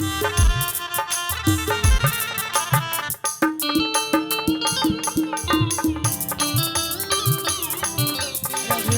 রাধে রাধে হরি বল হরি বল হরি বল হরে কৃষ্ণ হরে কৃষ্ণ কৃষ্ণ কৃষ্ণ হরে হরে হরে রাম হরে রাম রাম রাম হরে হরে হরে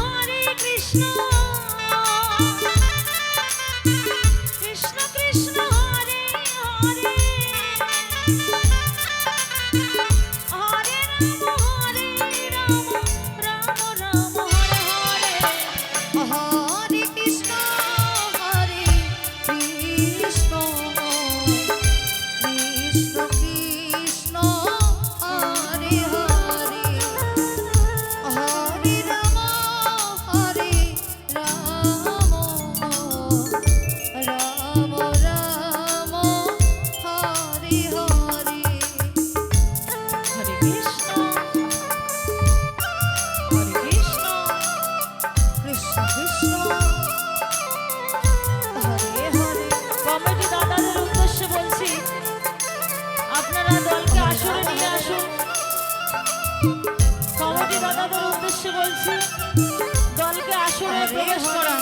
হরে কমিটি দাদাদের উদ্দেশ্যে বলছি দলকে আসরে নিয়ে আসুন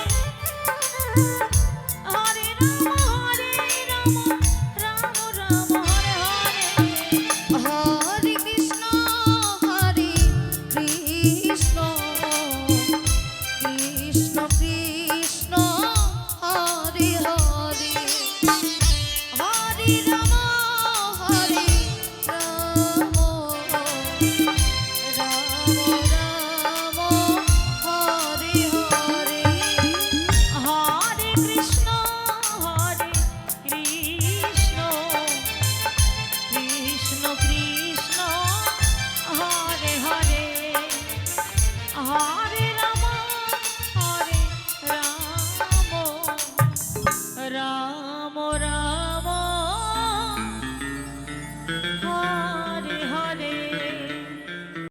রাম রাম